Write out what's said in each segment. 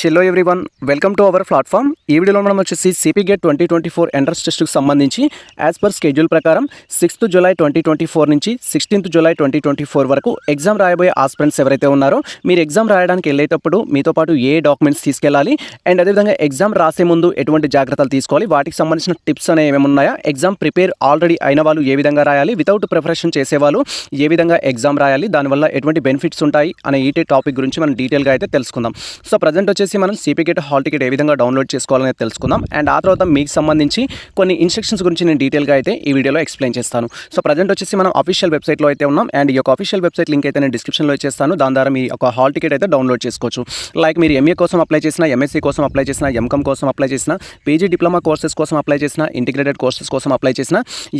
Hello everyone welcome to our platform ఈ వీడియోలో మనం వచ్చేసి CP GET twenty twenty four entrance టెస్ట్కి సంబంధించి యాజ్ పర్ స్కెడ్యూల్ ప్రకారం sixth July twenty twenty four నుంచి sixteenth July twenty twenty four వరకు ఎగ్జామ్ రాయబోయే ఆస్పిరెంట్స్ ఎవరైతే ఉన్నారో మీరు ఎగ్జామ్ రాయడానికి వెళ్ళేటప్పుడు మీతో పాటు ఏ డాక్యుమెంట్స్ తీసుకెళ్ళాలి అండ్ అదేవిధంగా ఎగ్జామ్ రాసే ముందు ఎటువంటి జాగ్రత్తలు తీసుకోవాలి వాటికి సంబంధించిన టిప్స్ అనేవి ఏమేమి ఉన్నాయా ఎగ్జామ్ ప్రిపేర్ ఆల్రెడీ అయిన వాళ్ళు ఏ విధంగా రాయాలి వితౌట్ ప్రిపరేషన్ చేసేవాళ్ళు ఏ విధంగా ఎగ్జామ్ రాయాలి దానివల్ల ఎటువంటి బెనిఫిట్స్ ఉంటాయి అనే ఈటే టాపిక్ గురించి మనం డీటెయిల్గా అయితే తెలుసుకుందాం. సో ప్రజెంట్ వచ్చేసి మనం సిపి హాల్ టికెట్ ఏ విధంగా డౌన్లోడ్ చేసుకోవాలనేది తెలుసుకుందాం. అండ్ ఆ తర్వాత మీకు సంబంధించి కొన్ని ఇన్స్ట్రక్షన్స్ గురించి నేను డీటెయిల్గా అయితే ఈ వీడియోలో ఎక్స్ప్లెయిన్ చేస్తాను. సో ప్రజెంట్ వచ్చేసి మనం అఫీషియల్ వెబ్సైట్లో అయితే ఉన్నాం. అండ్ ఈ యొక్క అఫీషియల్ వెబ్సైట్ లింక్ అయితే నేను డిస్క్రిప్షన్లో ఇచ్చేస్తాను. దాని ద్వారా మీ ఒక హాల్ టికెట్ అయితే డౌన్లోడ్ చేసుకోవచ్చు. లైక్ మీరు ఎంఏ కోసం అప్లై చేసిన ఎంఎస్సీ కోసం అప్లై చేసిన ఎంకమ్ కోసం అప్లై చేసిన పీజీ డిప్లొమా కోర్సెస్ కోసం అప్లై చేసిన ఇంటిగ్రేటెడ్ కోర్సెస్ కోసం అప్లై చేసిన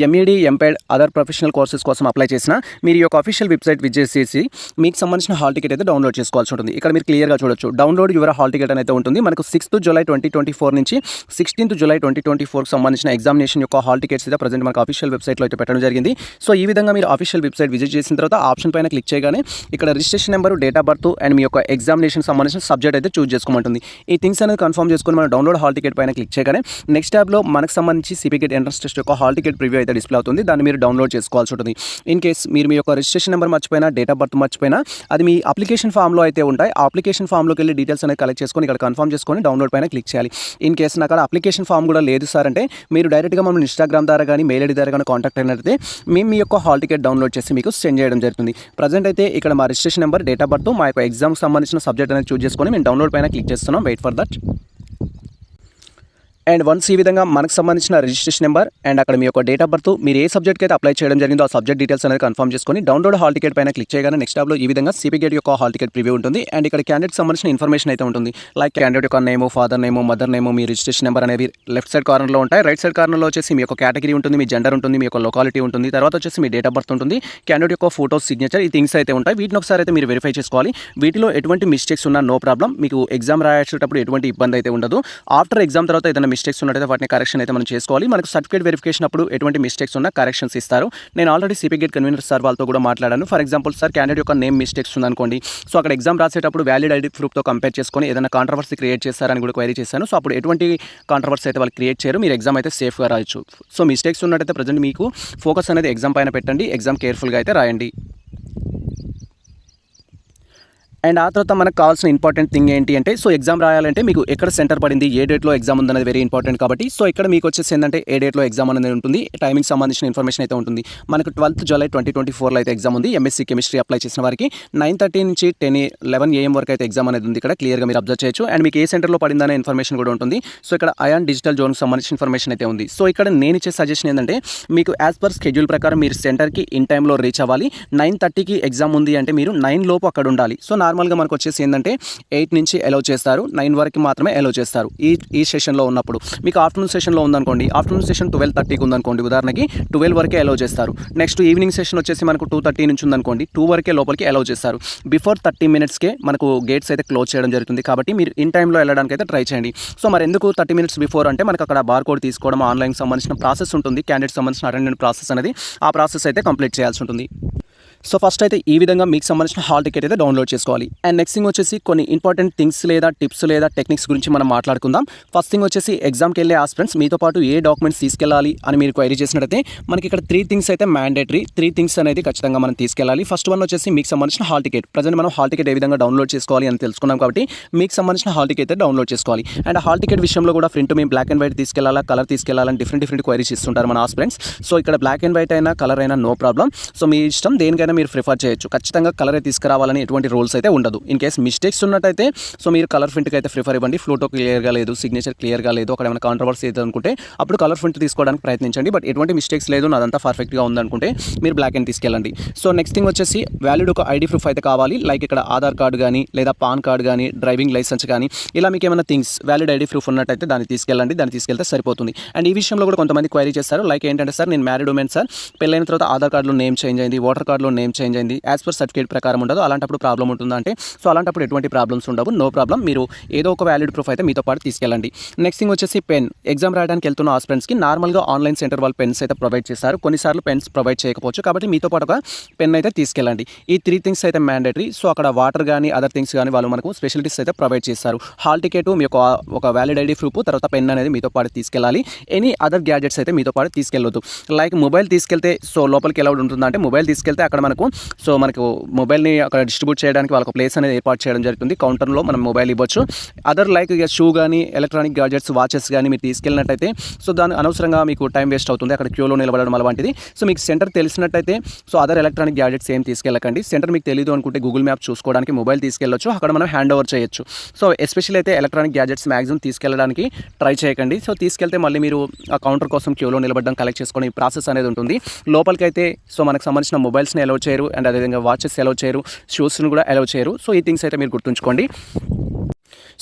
MEd MPEd other professional courses కోసం అప్లై చేసిన మీరు ఈ యొక్క అఫీషియల్ వెబ్సైట్ విజిట్ చేసి మీకు సంబంధించిన హాల్ టికెట్ అయితే డౌన్లోడ్ చేసుకోవాల్సి ఉంటుంది. ఇక్కడ మీరు క్లియర్గా చూడొచ్చు. డౌన్లోడ్ యువర్ హాల్ టికెట్ అయితే ఉంటుంది. మనకు sixth July twenty twenty four నుంచి సిక్స్టీన్త్ జూలై ట్వంటీ ట్వంటీ ఫోర్కి సంబంధించిన ఎగ్జామినేషన్ యొక్క హాల్ టికెట్స్ అయితే ప్రజెంట్ మనకు అఫీషియల్ వెబ్సైట్లో అయితే పెట్టడం జరిగింది. సో ఈ విధంగా మీరు అఫీషియల్ వెబ్సైట్ విజిట్ చేసిన తర్వాత ఆప్షన్ పైన క్లిక్ చేయగానే ఇక్కడ registration number date of birth and మీ యొక్క ఎగ్జామినేషన్ సంబంధించిన సబ్జెక్ట్ అయితే చూస్ చేసుకోమంటుంది. ఈ థింగ్స్ అనేది కన్ఫర్మ్ చేసుకుని మనం డౌన్లోడ్ హాల్ టికెట్ పైన క్లిక్ చేయగానే నెక్స్ట్ ట్యాబ్లో మనకు సంబంధించి సిపికెట్ ఎంట్రన్స్ టెస్ట్ యొక్క హాల్ టికెట్ ప్రివ్యూ అయితే డిస్ప్లే అవుతుంది. దాన్ని మీరు డౌన్లోడ్ చేసుకోవాల్సి ఉంటుంది. ఇన్ కేస్ మీరు మీ యొక్క రిజిస్ట్రేషన్ నెంబర్ మర్చిపోయినా డేట్ ఆఫ్ బర్త్ మర్చిపోయినా అది మీ అప్లికేషన్ ఫామ్లో అయితే ఉంటాయి. అప్లికేషన్ ఫామ్లోకి వెళ్ళి డీటెయిల్స్ అనేది కలెక్ట్ చేసుకొని ఇక్కడ కన్ఫర్మ్ చేసుకొని డౌన్లోడ్ పైన క్లిక్ చేయాలి. ఇన్ కేసు నాకు అక్కడ అప్లికేషన్ ఫామ్ కూడా లేదు సార్ అంటే మీరు డైరెక్ట్గా మమ్మల్ని ఇన్స్టాగ్రామ్ ద్వారా కానీ మెయిల్ ఐడి ద్వారా కానీ కాంటాక్ట్ అయినట్లయితే మేము మీ యొక్క హాల్ టికెట్ డౌన్లోడ్ చేసి మీకు సెండ్ చేయడం జరుగుతుంది. ప్రజెంట్ అయితే ఇక్కడ మా registration number date of birth మా యొక్క ఎగ్జామ్కి సంబంధించిన సబ్జెక్ట్ అనేది చూస్ చేసుకొని మేము డౌన్లోడ్ పైన క్లిక్ చేస్తున్నాం. Wait for that and once ఈ విధంగా మనకు సంబంధించిన రిజిస్ట్రేషన్ నెంబర్ అండ్ అక్కడ మీ యొక్క డేట్ ఆఫ్ బర్త్ మీరు ఏ సబ్జెక్ట్కి అయితే అప్లై చేయడం జరిగిందో ఆ సబ్జెక్ట్ డీటెయిల్స్ అనేది కన్ఫర్మ్ చేసుకొని డౌన్లోడ్ హాల్ టికెట్ పైన క్లిక్ చేయగానే నెక్స్ట్ టాబ్లో ఈ విధంగా సిపి గేట్ యొక్క హాల్ టికెట్ ప్రివ్యూ ఉంటుంది. అండ్ ఇక్కడ క్యాండిడేట్ సంబంధించిన ఇన్ఫర్మేషన్ అయితే ఉంటుంది. లైక్ క్యాండిడేట్ యొక్క నేమో ఫాదర్ నేమో మదర్ నేమో మీ రిజిస్ట్రేషన్ నెంబర్ అనేవి లెఫ్ట్ సైడ్ కార్నర్లో ఉంటాయి. రైట్ సైడ్ కార్నర్లో వచ్చేసి మీ యొక్క కేటగిరీ ఉంటుంది మీ జెండర్ ఉంటుంది మీ యొక్క లొకాలిటీ ఉంటుంది. తర్వాత వచ్చేసి మీ డేట్ ఆఫ్ బర్త్ ఉంటుంది. క్యాండిడేట్ యొక్క ఫోటో సిగ్నేచర్ ఈ థింగ్స్ అయితే ఉంటాయి. వీటిని ఒకసారి అయితే మీరు వెరిఫై చేసుకోవాలి. వీటిలో ఎటువంటి మిస్టేక్స్ ఉన్నా నో ప్రాబ్లం మీకు ఎగ్జామ్ రాసేటప్పుడు ఎటువంటి ఇబ్బంది అయితే ఉండదు. ఆఫ్టర్ ఎగ్జామ్ తర్వాత ఏదైనా మిస్టేక్స్ ఉన్నట్టయితే వాటిని కరెక్షన్ అయితే మనం చేసుకోవాలి. మనకు సర్టిఫికేట్ వెరిఫికేషన్ అప్పుడు ఎటువంటి మిస్టేక్స్ ఉన్నా కరెక్షన్స్ ఇస్తారు. నేను already CP gate convener sir వాళ్ళతో కూడా మాట్లాడాను. ఫర్ ఎగ్జాంపుల్ సార్ క్యాండిడేట్ యొక్క నేమ్ మిస్టేక్స్ ఉందనుకోండి. సో అక్కడ ఎగ్జామ్ రాసేటప్పుడు వ్యాలిడ్ ఐడి ప్రూఫ్తో కంపేర్ చేసుకొని ఏదైనా కాంట్రవర్సీ క్రియేట్ చేస్తారని కూడా క్వైరీ చేశాను. సో అప్పుడు ఎటువంటి కాంట్రవర్సీ అయితే వాళ్ళు క్రియేట్ చేయరు. మీరు ఎగ్జామ్ అయితే సేఫ్గా రాయొచ్చు. సో మిస్టేక్స్ ఉన్నట్టయితే ప్రజెంట్ మీకు ఫోకస్ అనేది ఎగ్జామ్ పైన పెట్టండి. ఎగ్జామ్ కేర్ఫుల్గా అయితే రాయండి. అండ్ ఆ తర్వాత మనకు కావాల్సిన ఇంపార్టెంట్ థింగ్ ఏంటి అంటే సో ఎగ్జామ్ రాయాలంటే మీకు ఎక్కడ సెంటర్ పడింది ఏ డేట్లో ఎగ్జామ్ ఉందనేది వెరీ ఇంపార్టెంట్ కాబట్టి సో ఇక్కడ మీకు వచ్చేసి ఏంటంటే ఏ డేట్లో ఎగ్జామ్ అనేది ఉంటుంది టైమింగ్ సంబంధించిన ఇన్ఫర్మేషన్ అయితే ఉంటుంది. మనకు ట్వెల్త్ జూలై ట్వంటీ ట్వంటీ ఫోర్లో అయితే ఎగ్జామ్ ఉంది ఎంఎస్సీ కెమిస్ట్రీ అప్లై చేసిన వారికి. నైన్ థర్టీ నుంచి టెన్ లెవెన్ ఏఎం వరకు అయితే ఎగ్జామ్ అనేది ఉంది ఇక్కడ క్లియర్గా మీరు అబ్జర్వ్ చేయొచ్చు. అండ్ మీకు ఏ సెంటర్లో పడిందనే ఇన్ఫర్మేషన్ కూడా ఉంటుంది. సో ఇక్కడ అయాన్ డిజిటల్ జోన్కి సంబంధించిన ఇన్ఫర్మేషన్ అయితే ఉంది. సో ఇక్కడ నేను ఇచ్చే సజెషన్ ఏంటంటే మీకు యాజ్ పర్ స్కెడ్యూల్ ప్రకారం మీరు సెంటర్కి ఇన్ టైంలో రీచ్ అవ్వాలి. నైన్ థర్టీకి ఎగ్జామ్ ఉంది అంటే మీరు నైన్ లోపు అక్కడ ఉండాలి. సో నార్మల్గా మనకు వచ్చేసి ఏంటంటే ఎయిట్ నుంచి అలౌ చేస్తారు. నైన్ వరకు మాత్రమే అలౌ చేస్తారు. ఈ ఈ సెషన్లో ఉన్నప్పుడు. మీకు ఆఫ్టర్నూన్ సెషన్లో ఉందనుకోండి. ఆఫ్టర్నూన్ సెషన్ ట్వెల్వ్ థర్టీకి ఉందనుకోండి. ఉదాహరణకి ట్వెల్వ్ వరకే అలౌ చేస్తారు. నెక్స్ట్ ఈవినింగ్ సెషన్ వచ్చేసి మనకు టూ థర్టీ నుంచి ఉందనుకోండి. టూ వరకే లోపలికి అలౌ చేస్తారు. బిఫోర్ థర్టీ మినిట్స్కే మనకు గేట్స్ అయితే క్లోజ్ చేయడం జరుగుతుంది. కాబట్టి మీరు ఇన్ టైంలో వెళ్ళడానికి అయితే ట్రై చేయండి. సో మరి ఎందుకు థర్టీ మినిట్స్ బిఫోర్ అంటే మనకు అక్కడ బార్ కోడ్ తీసుకోవడం ఆన్లైన్ సంబంధించిన ప్రాసెస్ ఉంటుంది. క్యాండిడేట్ సంబంధించిన అటెండెంట్ ప్రాసెస్ అనేది ఆ ప్రాసెస్ అయితే కంప్లీట్ చేయాల్సి ఉంటుంది. సో ఫస్ట్ అయితే ఈ విధంగా మీకు సంబంధించిన హాల్ టికెట్ అయితే డౌన్లోడ్ చేసుకోవాలి. అండ్ నెక్స్ట్ థింగ్ వచ్చేసి కొన్ని ఇంపార్టెంట్ థింగ్స్ లేదా టిప్స్ లేదా టెక్నిక్స్ గురించి మనం మాట్లాడుకుందాం. ఫస్ట్ థింగ్ వచ్చేసి ఎగ్జామ్కి వెళ్ళే ఆస్పిరెంట్స్ మీతో పాటు ఏ డాక్యుమెంట్స్ తీసుకెళ్ళాలి అని మీరు క్వైరీ చేసినట్టయితే మనకి ఇక్కడ త్రీ థింగ్స్ అయితే మ్యాండేటరీ త్రీ థింగ్స్ అనేది ఖచ్చితంగా మనం తీసుకెళ్ళాలి. ఫస్ట్ వన్ వచ్చేసి మీకు సంబంధించిన హాల్ టికెట్ ప్రజెంట్ మనం హాల్ టికెట్ ఏ విధంగా డౌన్లోడ్ చేసుకోవాలి అని తెలుసుకున్నాం కాబట్టి మీకు సంబంధించిన హాల్ టికెట్ అయితే డౌన్లోడ్ చేసుకోవాలి. అండ్ హాల్ టికెట్ విషయంలో కూడా ఫ్రంట్ మేము బ్లాక్ అండ్ వైట్ తీసుకెళ్ళాలా కలర్ తీసుకెళ్ళాలని డిఫరెంట్ డిఫరెంట్ క్వైరీస్ ఇస్తుంటారు మన ఆస్పిరెంట్స్ సో ఇక్కడ బ్లాక్ అండ్ వైట్ అయినా కలర్ అయినా నో ప్రాబ్లం సో మీ ఇష్టం దేనికైనా మీరు ప్రిఫర్ చేయొచ్చు. ఖచ్చితంగా కలరే తీసుకురావాలని ఎటువంటి రూల్స్ అయితే ఉండదు. ఇన్ కేస్ మిస్టేక్స్ ఉన్నట్టయితే సో మీరు కలర్ ప్రింట్కి అయితే ప్రిఫర్ ఇవ్వండి. ఫ్లోటో క్లియర్గా లేదు సిగ్నేచర్ క్లియర్గా లేదు అక్కడ ఏమైనా కాంట్రవర్సీ అయితే అనుకుంటే అప్పుడు కలర్ ప్రింట్ తీసుకోవడానికి ప్రయత్నించండి. బట్ ఎటువంటి మిస్టేక్స్ లేదు నాదంతా పర్ఫెక్ట్గా ఉందనుకుంటే మీరు బ్లాక్ అండ్ తీసుకెళ్ళండి. సో నెక్స్ట్ థింగ్ వచ్చేసి వ్యాలిడ్ ఒక ఐడి ప్రూఫ్ అయితే కావాలి. లైక్ ఇక్కడ ఆధార్ కార్డు కానీ లేదా పాన్ కార్డు కానీ డ్రైవింగ్ లైసెన్స్ కానీ ఇలా మీకు ఏమైనా థింగ్స్ వ్యాలిడ్ ఐడి ప్రూఫ్ ఉన్నట్టయితే దాన్ని తీసుకెళ్ళండి. దాన్ని తీసుకెళ్తే సరిపోతుంది. అండ్ ఈ విషయంలో కూడా కొంతమంది క్వైరీ చేస్తారు. లైక్ ఏంటంటే సార్ నేను మ్యారీడ్ ఉమెన్ సార్. పెళ్ళైన తర్వాత ఆధార్ కార్డులో నేమ్ చేంజ్ అయింది ఓటర్ కార్డులో నేమ్ చేంజ్ అయింది. యాజ్ పర్ సర్టిఫికేట్ ప్రకారం ఉండదు. అలాంటప్పుడు ప్రాబ్లం ఉంటుందా అంటే సో అలాంటప్పుడు ఎటువంటి ప్రాబ్లమ్స్ ఉండవు. నో ప్రాబ్లం మీరు ఏదో ఒక వ్యాలిడ్ ప్రూఫ్ అయితే మీతో పాటు తీసుకెళ్ళండి. నెక్స్ట్ థింగ్ వచ్చేసి పెన్ ఎగ్జామ్ రాయడానికి వెళ్తున్న ఆస్పిరెంట్స్కి నార్మల్గా ఆన్లైన్ సెంటర్ వాళ్ళు పెన్స్ అయితే ప్రొవైడ్ చేస్తారు. కొన్నిసార్లు పెన్స్ ప్రొవైడ్ చేయకపోవచ్చు. కాబట్టి మీతో పాటు ఒక పెన్ అయితే తీసుకెళ్ళండి. ఈ త్రీ థింగ్స్ అయితే మ్యాండేటరీ సో అక్కడ వాటర్ కానీ అదర్ థింగ్స్ కానీ వాళ్ళు మనకు స్పెషలిటీస్ అయితే ప్రొవైడ్ చేస్తారు. హాల్ టికెట్ మీ యొక్క ఒక వ్యాలిడ్ ఐడి ప్రూఫ్ తర్వాత పెన్ అనేది మీతో పాటు తీసుకెళ్ళాలి. ఎనీ అదర్ గ్యాడ్జెట్స్ అయితే మీతో పాటు తీసుకెళ్ళొద్దు. లైక్ మొబైల్ తీసుకెళ్తే సో లోపలికి ఎలా ఉంటుందంటే అంటే మొబైల్ తీసుకెళ్తే అక్కడ మనకు. సో మనకు మొబైల్ని అక్కడ డిస్ట్రిబ్యూట్ చేయడానికి వాళ్ళకు ప్లేస్ అనేది ఏర్పాటు చేయడం జరుగుతుంది. కౌంటర్లో మనం మొబైల్ ఇవ్వచ్చు. అదర్ లైక్ ఇక షూ కానీ ఎలక్ట్రానిక్ గ్యాడ్జెట్స్ వాచెస్ కానీ మీరు తీసుకెళ్ళినట్టయితే సో దాని అనవసరంగా మీకు టైం వేస్ట్ అవుతుంది. అక్కడ క్యూలో నిలబడడం అలాంటిది. సో మీకు సెంటర్ తెలిసినట్టయితే సో అదర్ ఎలక్ట్రానిక్ గ్యాడ్జెట్స్ ఏం తీసుకెళ్ళకండి. సెంటర్ మీకు తెలియదు అనుకుంటే గూగుల్ మ్యాప్ చూసుకోవడానికి మొబైల్ తీసుకెళ్ళొచ్చు. అక్కడ మనం హ్యాండ్ ఓవర్ చేయొచ్చు. సో ఎస్పెషల్ అయితే ఎలక్ట్రానిక్ గ్యాడ్జెట్స్ మ్యాక్సిమం తీసుకెళ్ళడానికి ట్రై చేయకండి. సో తీసుకెళ్తే మళ్ళీ మీరు ఆ కౌంటర్ కోసం క్యూలో నిలబడడం కలెక్ట్ చేసుకోవడం ఈ ప్రాసెస్ అనేది ఉంటుంది. లోపలికి అయితే సో మనకు సంబంధించిన మొబైల్స్ని అలౌ చేయరు. అండ్ అదేవిధంగా వాచెస్ అలౌ చేయరు. షూస్ని కూడా అలౌ చేయరు. సో ఈ థింగ్స్ అయితే మీరు గుర్తుంచుకోండి.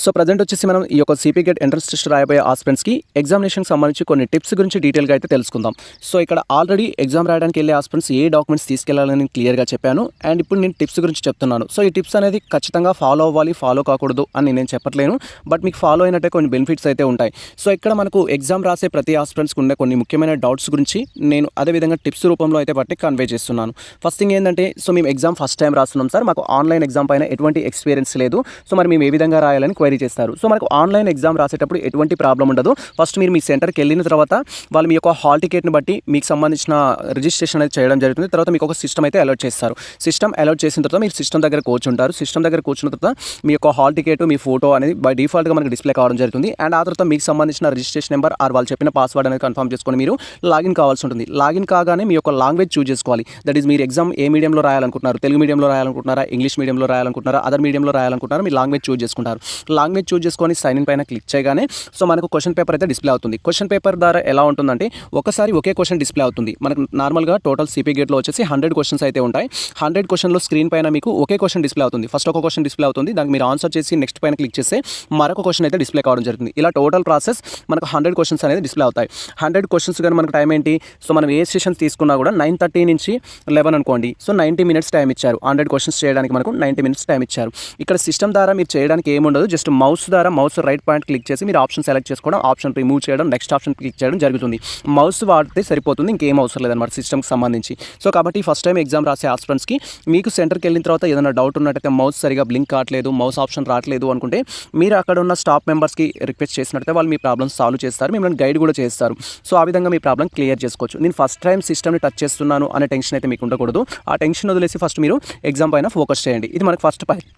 సో ప్రజెంట్ వచ్చేసి మనం ఈ యొక్క సిపి గేట్ ఎంట్రన్స్ టెస్ట్ రాయబోయే ఆస్పిరెంట్స్కి ఎగ్జామినేషన్కి సంబంధించి కొన్ని టిప్స్ గురించి డీటెయిల్గా అయితే తెలుసుకుందాం. సో ఇక్కడ ఆల్రెడీ ఎగ్జామ్ రాయడానికి వెళ్ళే ఆస్పిరెంట్స్ ఏ డాక్యుమెంట్స్ తీసుకెళ్ళాలని క్లియర్గా చెప్పాను. అండ్ ఇప్పుడు నేను టిప్స్ గురించి చెప్తున్నాను. సో ఈ టిప్స్ అనేది ఖచ్చితంగా ఫాలో అవ్వాలి ఫాలో కాకూడదు అని నేను చెప్పట్లేను. బట్ మీకు ఫాలో అయినట్టే కొన్ని బెనిఫిట్స్ అయితే ఉంటాయి. సో ఇక్కడ మనకు ఎగ్జామ్ రాసే ప్రతి ఆస్పిరెంట్స్కి ఉండే కొన్ని ముఖ్యమైన డౌట్స్ గురించి నేను అదేవిధంగా టిప్స్ రూపంలో అయితే బట్టి కన్వే చేస్తున్నాను. ఫస్ట్ థింగ్ ఏంటంటే సో మేము ఎగ్జామ్ ఫస్ట్ టైం రాస్తున్నాం సార్. మాకు ఆన్లైన్ ఎగ్జామ్ పైన ఎటువంటి ఎక్స్పీరియన్స్ లేదు. సో మరి మేము ఏ విధంగా రాయాలని ఎంక్వైరీ చేస్తారు. సో మనకు ఆన్లైన్ ఎగ్జామ్ రాసేటప్పుడు ఎటువంటి ప్రాబ్లం ఉండదు. ఫస్ట్ మీరు మీ సెంటర్కి వెళ్ళిన తర్వాత వాళ్ళు మీ యొక్క హాల్ టికెట్ని బట్టి మీకు సంబంధించిన రిజిస్ట్రేషన్ అనేది చేయడం జరుగుతుంది. తర్వాత మీకు ఒక సిస్టమ్ అయితే అలర్ట్ చేస్తారు. సిస్టమ్ అలర్ట్ చేసిన తర్వాత మీరు సిస్టమ్ దగ్గర కూర్చుంటారు. సిస్టమ్ దగ్గర కూర్చున్న తర్వాత మీ యొక్క హాల్ టికెట్ మీ ఫోటో అనేది బై డిఫాల్ట్గా మనకి డిస్ప్లే కావడం జరుగుతుంది. అండ్ ఆ తర్వాత మీకు సంబంధించిన రిజిస్ట్రేషన్ నెంబర్ ఆర్ వాళ్ళు చెప్పిన పాస్వర్డ్ అనేది కన్ఫర్మ్ చేసుకొని మీరు లాగిన్ కావాల్సి ఉంటుంది. లాగిన్ కాగానే మీ యొక్క లాంగ్వేజ్ చూజ్ చేసుకోవాలి. దట్ ఈస్ మీరు ఎగ్జామ్ ఏ మీడియంలో రాయాలనుకుంటున్నారు? తెలుగు మీడియంలో రాయాలనుకుంటున్నారా? ఇంగ్లీష్ మీడియంలో రాయాలనుకుంటున్నారా? అదర్ మీడియంలో రాయాలనుకుంటున్నారా? మీ లాంగ్వేజ్ చూజ్ చేసుకుంటారు. లాంగ్వేజ్ చూజ్ చేసుకొని సైన్ ఇన్ పైన క్లిక్ చేయగానే సో మనకు క్వశ్చన్ పేపర్ అయితే డిస్ప్లే అవుతుంది. క్వశ్చన్ పేపర్ ద్వారా ఎలా ఉంటుందంటే ఒకసారి ఒకే క్వశ్చన్ డిస్ప్లే అవుతుంది. మనకు నార్మల్గా టోటల్ సిపి గేట్లో వచ్చేసి హండ్రెడ్ క్వశ్చన్స్ అయితే ఉంటాయి. హండ్రెడ్ క్వశ్చన్లో స్క్రీన్ పైన మీకు ఒకే క్వశ్చన్ డిస్ప్లే అవుతుంది. ఫస్ట్ ఒక క్వశ్చన్ డిస్ప్లే అవుతుంది. దానికి మీరు ఆన్సర్ చేసి నెక్స్ట్ పైన క్లిక్ చేస్తే మరొక క్వశ్చన్ అయితే డిస్ప్లే కావడం జరుగుతుంది. ఇలా టోటల్ ప్రాసెస్ మనకు హండ్రెడ్ క్వశ్చన్స్ అనేది డిస్ప్లే అవుతాయి. హండ్రెడ్ క్వశ్చన్స్ కానీ మనకు టైం ఏంటి? సో మనం ఏ సెషన్ తీసుకున్నా కూడా నైన్ థర్టీ నుంచి లెవెన్ అనుకోండి. సో నైంటీ మినిట్స్ టైం ఇచ్చారు. హండ్రెడ్ క్వశ్చన్స్ చేయడానికి మనకు నైంటీ మినిట్స్ టైం ఇచ్చారు. ఇక్కడ సిస్టమ్ ద్వారా మీరు చేయడానికి ఏముండదు. జస్ట్ మౌస్ ద్వారా మౌస్ రైట్ పాయింట్ క్లిక్ చేసి మీరు ఆప్షన్ సెలెక్ట్ చేసుకోవడం ఆప్షన్ రిమూవ్ చేయడం నెక్స్ట్ ఆప్షన్ క్లిక్ చేయడం జరుగుతుంది. మౌస్ వాడితే సరిపోతుంది ఇంకేం అవసరం లేదన్నమాట సిస్టమ్కి సంబంధించి. సో కాబట్టి ఫస్ట్ టైం ఎగ్జామ్ రాసే ఆస్పిరెంట్స్కి మీకు సెంటర్కి వెళ్ళిన తర్వాత ఏదైనా డౌట్ ఉన్నట్టయితే మౌస్ సరిగా బ్లింక్ కావట్లేదు మౌస్ ఆప్షన్ రావట్లేదు అనుకుంటే మీరు అక్కడ ఉన్న స్టాఫ్ మెంబర్స్కి రిక్వెస్ట్ చేసినట్టయితే వాళ్ళు మీ ప్రాబ్లమ్ సాల్వ్ చేస్తారు మిమ్మల్ని గైడ్ కూడా చేస్తారు. సో ఆ విధంగా మీ ప్రాబ్లం క్లియర్ చేసుకోవచ్చు. నేను ఫస్ట్ టైం సిస్టమ్ని టచ్ చేస్తున్నాను అనే టెన్షన్ అయితే మీకు ఉండకూడదు. ఆ టెన్షన్ వదిలేసి ఫస్ట్ మీరు ఎగ్జామ్ పైన ఫోకస్ చేయండి. ఇది మనకు ఫస్ట్ పాయింట్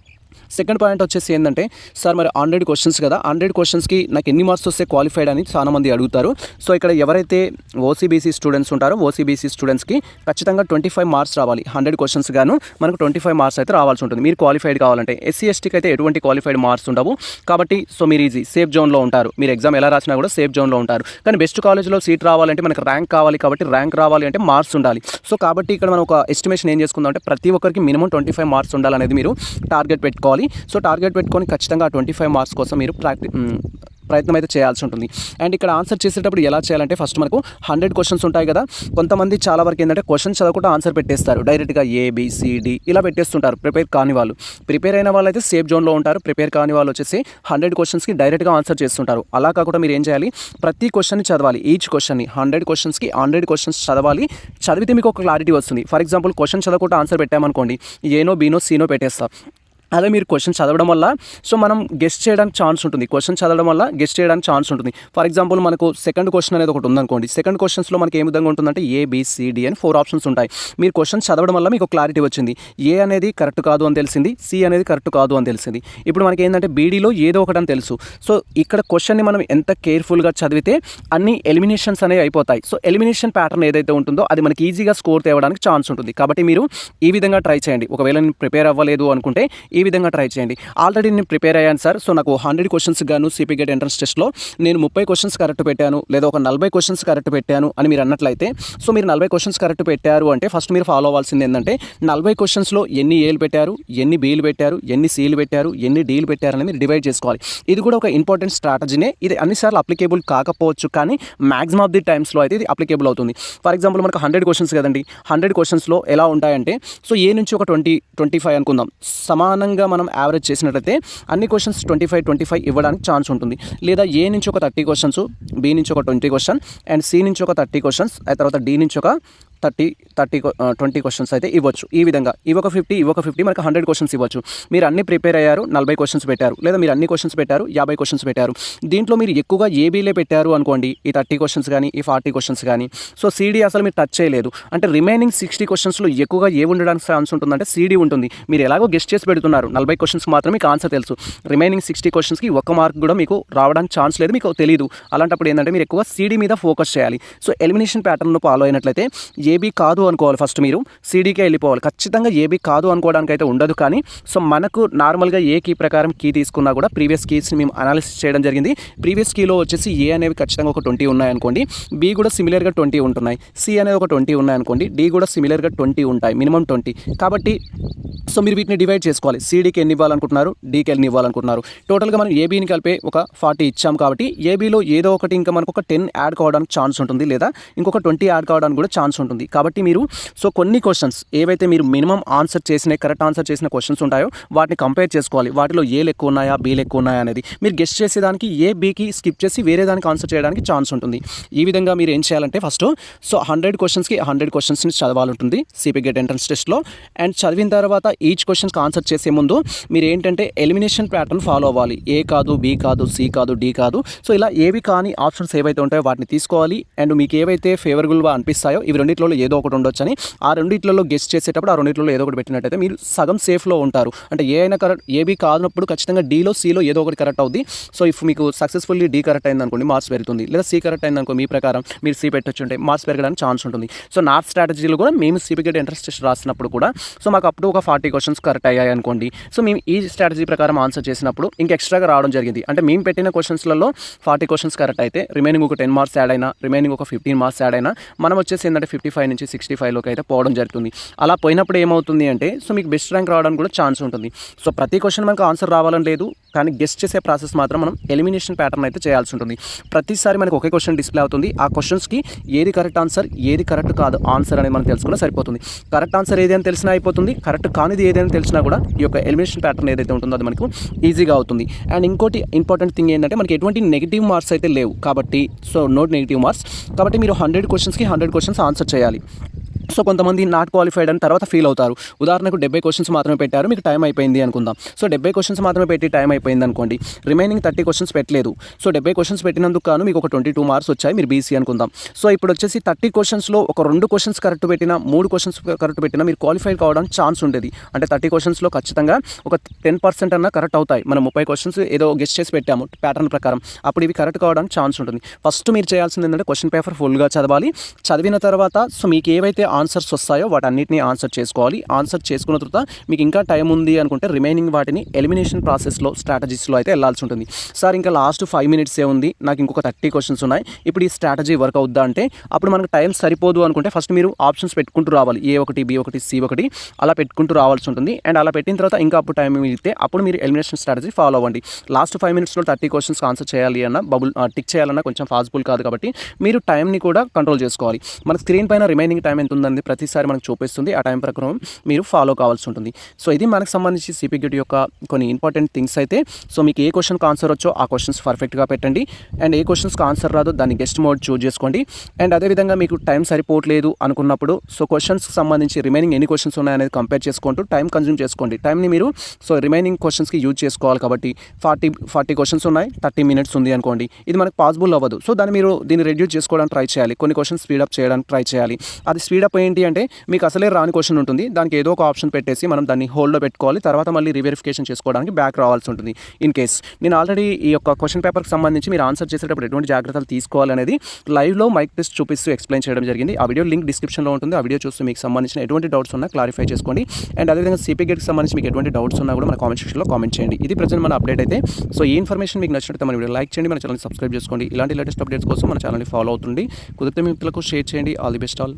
సెకండ్ పాయింట్ వచ్చేసి ఏంటంటే సార్ మరి హండ్రెడ్ క్వశ్చన్స్ కదా హండ్రెడ్ క్వశ్చన్స్కి నాకు ఎన్ని మార్క్స్ వస్తే క్వాలిఫైడ్ అని చాలా మంది అడుగుతారు. సో ఇక్కడ ఎవరైతే ఓసీబీసీ స్టూడెంట్స్ ఉంటారో ఓసీబీసీ స్టూడెంట్స్కి ఖచ్చితంగా ట్వంటీ ఫైవ్ మార్క్స్ రావాలి. హండ్రెడ్ క్వశ్చన్స్ గాను మనకు ట్వంటీ ఫైవ్ మార్క్స్ అయితే రావాల్సి ఉంటుంది. మీరు క్వాలిఫైడ్ కావాలంటే ఎస్సీ ఎస్టీకి అయితే ఎటువంటి క్వాలిఫైడ్ మార్క్స్ ఉండవు. కాబట్టి సో మీరు ఈజీ సేఫ్ జోన్లో ఉంటారు. మీరు ఎగ్జామ్ ఎలా రాసినా కూడా సేఫ్ జోన్లో ఉంటారు. కానీ బెస్ట్ కాలేజ్లో సీట్ రావాలంటే మనకు ర్యాంక్ కావాలి కాబట్టి ర్యాంక్ రావాలి అంటే మార్క్స్ ఉండాలి. సో కాబట్టి ఇక్కడ మనం ఒక ఎస్టిమేషన్ ఏం చేసుకుందాం అంటే ప్రతి ఒక్కరికి మినిమం ట్వంటీ ఫైవ్ మార్క్స్ ఉండాలనేది మీరు టార్గెట్ పెట్టుకోవాలి. సో టార్గెట్ పెట్టుకొని ఖచ్చితంగా ట్వంటీ ఫైవ్ మార్క్స్ కోసం మీరు ప్రాక్టీ ప్రయత్నం అయితే చేయాల్సి ఉంటుంది. అండ్ ఇక్కడ ఆన్సర్ చేసేటప్పుడు ఎలా చేయాలంటే ఫస్ట్ మనకు హండ్రెడ్ క్వశ్చన్స్ ఉంటాయి కదా. కొంతమంది చాలా వరకు ఏంటంటే క్వశ్చన్ చదవకుండా ఆన్సర్ పెట్టేస్తారు. డైరెక్ట్గా ఏబిసిడి ఇలా పెట్టేస్తుంటారు. ప్రిపేర్ కాని వాళ్ళు. ప్రిపేర్ అయిన వాళ్ళు అయితే సేఫ్ జోన్లో ఉంటారు. ప్రిపేర్ కాని వాళ్ళు వచ్చేసి హండ్రెడ్ క్వశ్చన్స్కి డైరెక్ట్గా ఆన్సర్ చేస్తుంటారు. అలా కాకుండా మీరు ఏం చేయాలి? ప్రతి క్వశ్చన్ని చదవాలి. ఈచ్ క్వశ్చన్ని హండ్రెడ్ క్వశ్చన్స్కి హండ్రెడ్ క్వశ్చన్స్ చదవాలి. చదివితే మీకు ఒక క్లారిటీ వస్తుంది. ఫర్ ఎగ్జాంపుల్ క్వశ్చన్ చదవకుండా ఆన్సర్ పెట్టామనుకోండి ఏనో బీనో సీనో పెట్టేస్తారు అదే మీరు క్వశ్చన్ చదవడం వల్ల సో మనం గెస్ట్ చేయడానికి ఛాన్స్ ఉంటుంది. క్వశ్చన్ చదవడం వల్ల గెస్ట్ చేయడానికి ఛాన్స్ ఉంటుంది. ఫర్ ఎగ్జాంపుల్ మనకు సెకండ్ క్వశ్చన్ అనేది ఒకటి ఉందనుకోండి. సెకండ్ క్వశ్చన్స్లో మనకి ఏ విధంగా ఉంటుందంటే ఏ బీసీడీ అని ఫోర్ ఆప్షన్స్ ఉంటాయి. మీరు క్వశ్చన్ చదవడం వల్ల మీకు క్లారిటీ వచ్చింది. ఏ అనేది కరెక్ట్ కాదు అని తెలిసింది. సి అనేది కరెక్ట్ కాదు అని తెలిసింది. ఇప్పుడు మనకి ఏంటంటే బీడీలో ఏదో ఒకటి అని తెలుసు. సో ఇక్కడ క్వశ్చన్ని మనం ఎంత కేర్ఫుల్గా చదివితే అన్ని ఎలిమినేషన్స్ అనేవి అయిపోతాయి. సో ఎలిమినేషన్ ప్యాటర్న్ ఏదైతే ఉంటుందో అది మనకి ఈజీగా స్కోర్ తేవడానికి ఛాన్స్ ఉంటుంది. కాబట్టి మీరు ఈ విధంగా ట్రై చేయండి. ఒకవేళ నేను ప్రిపేర్ అవ్వలేదు అనుకుంటే ఈ ఈ విధంగా ట్రై చేయండి. ఆల్రెడీ నేను ప్రిపేర్ అయ్యాను సార్. సో నాకు హండ్రెడ్ క్వశ్చన్స్ గాను సిపి గేట్ ఎంట్రన్స్ టెస్ట్లో నేను ముప్పై క్వశ్చన్స్ కరెక్ట్ పెట్టాను. లేదా ఒక నలభై క్వశ్చన్స్ కరెక్ట్ పెట్టాను అని మీరు అన్నట్లయితే సో మీరు నలభై క్వశ్చన్స్ కరెక్ట్ పెట్టారు అంటే ఫస్ట్ మీరు ఫాలో అవ్వాల్సింది ఏంటంటే నలభై క్వశ్చన్స్లో ఎన్ని ఏలు పెట్టారు ఎన్ని బీలు పెట్టారు ఎన్ని సీలు పెట్టారు ఎన్ని డీలు పెట్టారు అనేది మీరు డివైడ్ చేసుకోవాలి. ఇది కూడా ఒక ఇంపార్టెంట్ స్ట్రాటజీనే ఇది అన్నిసార్లు అప్లికేబుల్ కాకపోవచ్చు కానీ మ్యాక్సిమం ఆఫ్ ది టైమ్స్లో అయితే ఇది అప్లికేబుల్ అవుతుంది. ఫర్ ఎగ్జాంపుల్ మనకు హండ్రెడ్ క్వశ్చన్స్ కదండి. హండ్రెడ్ క్వశ్చన్స్లో ఎలా ఉంటాయంటే సో ఏ నుంచి ఒక ట్వంటీ ట్వంటీ ఫైవ్ అనుకుందాం సమానంగా మనం యావరేజ్ చేసినట్లయితే అన్ని questions twenty five twenty five ఇవ్వడానికి ఛాన్స్ ఉంటుంది. లేదా ఏ నుంచి ఒక థర్టీ క్వశ్చన్స్ బి నుంచి ఒక ట్వంటీ క్వశ్చన్ అండ్ సి నుంచి ఒక థర్టీ క్వశ్చన్స్ ఆ తర్వాత డి నుంచి ఒక థర్టీ థర్టీ ట్వంటీ క్వశ్చన్స్ అయితే ఇవ్వచ్చు. ఈ విధంగా ఇవొక ఒక ఫిఫ్టీ ఇవొక ఒక ఫిఫ్టీ మనకు హండ్రెడ్ క్వశ్చన్స్ ఇవ్వచ్చు. మీరు అన్ని ప్రిపేర్ అయ్యారు నలభై క్వశ్చన్స్ పెట్టారు లేదా మీరు అన్ని క్వశ్చన్స్ పెట్టారు యాభై క్వశ్చన్స్ పెట్టారు. దీంట్లో మీరు ఎక్కువగా ఏబీలే పెట్టారు అనుకోండి ఈ థర్టీ క్వశ్చన్స్ కానీ ఈ ఫార్టీ క్వశ్చన్స్ కానీ సో సీడీ అసలు మీరు టచ్ చేయలేదు. అంటే రిమైనింగ్ సిక్స్టీ క్వశ్చన్స్లో ఎక్కువగా ఏ ఉండడానికి ఛాన్స్ ఉంటుందంటే సీడీ ఉంటుంది. మీరు ఎలాగో గెస్ట్ చేసి పెడుతున్నారు నలభై క్వశ్చన్స్ మాత్రమే మీకు ఆన్సర్ తెలుసు. రిమైనింగ్ సిక్స్టీ క్వశ్చన్స్కి ఒక్క మార్క్ కూడా మీకు రావడానికి ఛాన్స్ లేదు మీకు తెలియదు అలాంటప్పుడు ఏంటంటే మీరు ఎక్కువ సీడీ మీద ఫోకస్ చేయాలి. సో ఎలిమినేషన్ ప్యాటర్న్లో ఫాలో అయినట్లయితే ఏబీ కాదు అనుకోవాలి ఫస్ట్ మీరు సీడీకే వెళ్ళిపోవాలి. ఖచ్చితంగా ఏబీ కాదు అనుకోవడానికి అయితే ఉండదు కానీ సో మనకు నార్మల్గా ఏ కీ ప్రకారం కీ తీసుకున్నా కూడా ప్రీవియస్ కీస్ని మేము అనాలిసిస్ చేయడం జరిగింది. ప్రీవియస్ కీలో వచ్చేసి ఏ అనేవి ఖచ్చితంగా ఒక ట్వంటీ ఉన్నాయనుకోండి బి కూడా సిమిలర్గా ట్వంటీ ఉంటున్నాయి సి అనేది ఒక ట్వంటీ ఉన్నాయనుకోండి డి కూడా సిమిలర్గా ట్వంటీ ఉంటాయి మినిమం ట్వంటీ. కాబట్టి సో మీరు వీటిని డివైడ్ చేసుకోవాలి. సీడీకి ఎన్ని ఇవ్వాలనుకుంటున్నారు డీకి ఎన్ని ఇవ్వాలనుకుంటున్నారు. టోటల్గా మనం ఏబీని కలిపే ఒక ఫార్టీ ఇచ్చాం కాబట్టి ఏబీలో ఏదో ఒకటి ఇంకా మనకు ఒక టెన్ యాడ్ కావడానికి ఛాన్స్ ఉంటుంది లేదా ఇంకొక ట్వంటీ యాడ్ కావడానికి కూడా ఛాన్స్ ఉంటుంది. కాబట్టి మీరు సో కొన్ని క్వశ్చన్స్ ఏవైతే మీరు మినిమం ఆన్సర్ చేసిన కరెక్ట్ ఆన్సర్ చేసిన క్వశ్చన్స్ ఉంటాయో వాటిని కంపేర్ చేసుకోవాలి. వాటిలో ఏలు ఎక్కువ ఉన్నాయా బీలు ఎక్కువ ఉన్నాయా అనేది. మీరు గెస్ట్ చేసేదానికి ఏ బీకి స్కిప్ చేసి వేరే దానికి ఆన్సర్ చేయడానికి ఛాన్స్ ఉంటుంది. ఈ విధంగా మీరు ఏం చేయాలంటే ఫస్ట్ సో హండ్రెడ్ క్వశ్చన్స్కి హండ్రెడ్ క్వశ్చన్స్ని చదవాలంటుంది సిపి గెట్ ఎంట్రన్స్ టెస్ట్లో అండ్ చదివిన తర్వాత ఈచ్ క్వశ్చన్స్కి ఆన్సర్ చేసే ముందు మీరు ఏంటంటే ఎలిమినేషన్ ప్యాటర్న్ ఫాలో అవ్వాలి. ఏ కాదు బి కాదు సి కాదు డి కాదు. సో ఇలా ఏవి కానీ ఆప్షన్స్ ఏవైతే ఉంటాయో వాటిని తీసుకోవాలి. అండ్ మీకు ఏవైతే ఫేవరబుల్గా అనిపిస్తాయో ఇవి రెండింటిలో ఏదో ఒకటి ఉండొచ్చని ఆ రెండిట్లలో గెస్ట్ చేసేటప్పుడు ఆ రెండిట్లలో ఏదో ఒకటి పెట్టినట్టయితే మీరు సగం సేఫ్లో ఉంటారు. అంటే ఏ అయినా కరెక్ట్ ఏబీ కానప్పుడు ఖచ్చితంగా డీలో సిలో ఏదో ఒకటి కరెక్ట్ అవుద్ది. సో ఇఫ్ మీకు సక్సెస్ఫుల్లీ డీ కరెక్ట్ అయింది అనుకోండి మార్క్స్ పెరుగుతుంది. లేదా సి కరెక్ట్ అయింది అనుకో మీ ప్రకారం మీరు సి పెట్టొచ్చు ఉంటే మార్క్స్ పెరగడానికి ఛాన్స్ ఉంటుంది. సో నా స్ట్రాటజీలో కూడా మేము సిపికెట్ ఇంట్రెస్ట్ టెస్ట్ రాసినప్పుడు కూడా సో మాకు అప్పుడు ఒక ఫార్టీ క్వశ్చన్స్ కరెక్ట్ అయ్యాయి అనుకోండి. సో మేము ఈ స్ట్రాటజీ ప్రకారం ఆన్సర్ చేసినప్పుడు ఇంకా ఎక్స్ట్రాగా రావడం జరిగింది. అంటే మేము పెట్టిన క్వశ్చన్స్లలో ఫార్టీ క్వశ్చన్స్ కరెక్ట్ అయితే రిమైనింగ్ ఒక టెన్ మార్క్స్ యాడ్ అయినా రిమైనింగ్ ఒక ఫిఫ్టీన్ మార్క్స్ యాడ్ అయినా మనం వచ్చేసి ఏంటంటే ఫిఫ్టీ ఫైవ్ ఫైవ్ నుంచి సిక్స్టీ ఫైవ్లోకి అయితే పోవడం జరుగుతుంది. అలా పోయినప్పుడు ఏమవుతుంది అంటే సో మీకు బెస్ట్ ర్యాంక్ రావడానికి కూడా ఛాన్స్ ఉంటుంది. సో ప్రతి క్వశ్చన్ మనకు ఆన్సర్ రావాలని లేదు కానీ గెస్ట్ చేసే ప్రాసెస్ మాత్రం మనం ఎలిమినేషన్ ప్యాటర్న్ అయితే చేయాల్సి ఉంటుంది. ప్రతిసారి మనకు ఒకే క్వశ్చన్ డిస్ప్లే అవుతుంది. ఆ క్వశ్చన్స్కి ఏది కరెక్ట్ ఆన్సర్ ఏది కరెక్ట్ కాదు ఆన్సర్ అనేది మనం తెలుసుకున్నా సరిపోతుంది. కరెక్ట్ ఆన్సర్ ఏదైనా తెలిసినా అయిపోతుంది కరెక్ట్ కానిది ఏదైనా తెలిసినా కూడా ఈ యొక్క ఎలిమినేషన్ ప్యాటర్న్ ఏదైతే ఉంటుందో అది మనకు ఈజీగా అవుతుంది. అండ్ ఇంకోటి ఇంపార్టెంట్ థింగ్ ఏంటంటే మనకి ఎటువంటి నెగిటివ్ మార్క్స్ అయితే లేవు కాబట్టి సో నోట్ నెగిటివ్ మార్క్స్ కాబట్టి మీరు హండ్రెడ్ క్వశ్చన్స్కి హండ్రెడ్ క్వశ్చన్స్ ఆన్సర్ చేయాలి. చేయాలి. సో కొంతమంది నాట్ క్వాలిఫైడ్ అని తర్వాత ఫీల్ అవుతారు. ఉదాహరణకు డెబ్బై క్వశ్చన్స్ మాత్రమే పెట్టారు మీకు టైం అయిపోయింది అనుకుందాం. సో డెబ్బై క్వశ్చన్స్ మాత్రమే పెట్టి టైం అయిపోయింది అనుకోండి రిమైనింగ్ థర్టీ క్వశ్చన్స్ పెట్టలేదు. సో డెబ్బై క్వశ్చన్స్ పెట్టినందుకు కాను మీకు ఒక ట్వంటీ టూ మార్క్స్ వచ్చాయి మీరు బీసీ అనుకుందాం. సో ఇప్పుడు వచ్చేసి థర్టీ క్వశ్చన్స్లో ఒక రెండు క్వశ్చన్స్ కరెక్ట్ పెట్టినా మూడు క్వశ్చన్స్ కరెక్ట్ పెట్టినా మీరు క్వాలిఫై కావడానికి ఛాన్స్ ఉండేది. అంటే థర్టీ క్వశ్చన్స్లో ఖచ్చితంగా ఒక టెన్ పర్సెంట్ అన్న కరెక్ట్ అవుతాయి. మనం ముప్పై క్వశ్చన్స్ ఏదో గెస్ట్ చేసి పెట్టాము ప్యాటర్న్ ప్రకారం. అప్పుడు ఇవి కరెక్ట్ కావడానికి ఛాన్స్ ఉంటుంది. ఫస్ట్ మీరు చేయాల్సింది ఏంటంటే క్వశ్చన్ పేపర్ ఫుల్గా చదవాలి. చదివిన తర్వాత సో మీకు ఏవైతే ఆన్సర్స్ వస్తాయో వాటన్నిటిని ఆన్సర్ చేసుకోవాలి. ఆన్సర్ చేసుకున్న తర్వాత మీకు ఇంకా టైం ఉంది అనుకుంటే రిమైనింగ్ వాటిని ఎలిమినేషన్ ప్రాసెస్లో స్ట్రాటజీస్లో అయితే వెళ్ళాల్సి ఉంటుంది. సార్ ఇంకా లాస్ట్ ఫైవ్ మినిట్సే ఉంది? నాకు ఇంకొక థర్టీ క్వశ్చన్స్ ఉన్నాయి. ఇప్పుడు ఈ స్ట్రాటజీ వర్క్ అవుద్దా అంటే అప్పుడు మనకు టైం సరిపోదు అనుకుంటే ఫస్ట్ మీరు ఆప్షన్స్ పెట్టుకుంటూ రావాలి. ఏ ఒకటి బి ఒకటి సి ఒకటి అలా పెట్టుకుంటూ రావాల్సి ఉంటుంది. అండ్ అలా పెట్టిన తర్వాత ఇంకా అప్పుడు టైం మిగిలితే అప్పుడు మీరు ఎలిమినేషన్ స్ట్రాటజీ ఫాలో అవ్వండి. లాస్ట్ ఫైవ్ మినిట్స్లో థర్టీ క్వశ్చన్స్ ఆన్సర్ చేయాలి అన్న బబుల్ టిక్ చేయాలన్నా కొంచెం పాసిబుల్ కాదు కాబట్టి మీరు టైంని కూడా కంట్రోల్ చేసుకోవాలి. మన స్క్రీన్ పైన రిమైనింగ్ టైం ఎంత ఉందండి ప్రతిసారి మనకు చూపిస్తుంది. ఆ టైం ప్రకారం మీరు ఫాలో కావాల్సి ఉంటుంది. సో ఇది మనకు సంబంధించి సిపిగ్యూటీ యొక్క కొన్ని ఇంపార్టెంట్ థింగ్స్ అయితే. సో మీకు ఏ క్వశ్చన్కి ఆన్సర్ వచ్చో ఆ క్వశ్చన్స్ పర్ఫెక్ట్గా పెట్టండి. అండ్ ఏ క్వశ్చన్స్కి ఆన్సర్ రాదో దాన్ని గెస్ట్ మోడ్ చూజ్ చేసుకోండి. అండ్ అదేవిధంగా మీకు టైం సరిపోవట్లేదు అనుకున్నప్పుడు సో క్వశ్చన్స్కి సంబంధించి రిమైనింగ్ ఎన్ని క్వశ్చన్స్ ఉన్నాయనేది కంపేర్ చేసుకుంటూ టైం కన్జ్యూమ్ చేసుకోండి. టైంని మీరు సో రిమైనింగ్ క్వశ్చన్స్కి యూజ్ చేసుకోవాలి కాబట్టి ఫార్టీ ఫార్టీ క్వశ్చన్స్ ఉన్నాయి థర్టీ మినిట్స్ ఉంది అనుకోండి. ఇది మనకు పాసిబుల్ అవ్వదు. సో దాన్ని మీరు దీన్ని రెడ్యూస్ చేసుకోవడానికి ట్రై చేయాలి. కొన్ని క్వశ్చన్స్ స్పీడప్ చేయడానికి ట్రై చేయాలి. అది స్పీడప్ స్టెప్ ఏంటి అంటే మీకు అసలే రాని క్వశ్చన్ ఉంటుంది. దానికి ఏదో ఒక ఆప్షన్ పెట్టేసి మనం దాన్ని హోల్డ్లో పెట్టుకోవాలి. తర్వాత మళ్ళీ రివెరిఫికేషన్ చేసుకోవడానికి బ్యాక్ రావాల్సి ఉంటుంది. ఇన్ కేస్ నేను ఆల్రెడీ ఈ యొక్క క్వశ్చన్ పేపర్కి సంబంధించి మీరు ఆన్సర్ చేసేటప్పుడు ఎటువంటి జాగ్రత్తలు తీసుకోవాలనేది లైవ్లో మైక్ టెస్ట్ చూపిస్తూ ఎక్స్ప్లెయిన్ చేయడం జరిగింది. ఆ వీడియో లింక్ డిస్క్రిప్షన్లో ఉంటుంది. ఆ వీడియో చూస్తే మీకు సంబంధించిన ఎటువంటి డౌట్స్ ఉన్నా క్లారిఫై చేసుకోండి. అండ్ అదేవిధంగా సిపి గేట్కి సంబంధించి మీకు ఎటువంటి డౌట్స్ ఉన్నా కూడా మన కామెంట్ సెక్షన్లో కామెంట్ చేయండి. ఇది ప్రజెంట్ మన అప్డేట్ అయితే. సో ఈ ఇన్ఫర్మేషన్ మీకు నచ్చినట్టు మన వీడియో లైక్ చేయండి. మన ఛానల్ సబ్స్క్రైబ్ చేసుకోండి. ఇలాంటి లేటెస్ట్ అప్డేట్స్ కోసం మన ఛానల్ని ఫాలో అవుతుంది కుదిరితే మీ మిత్రులకు షేర్ చేయండి. All the best all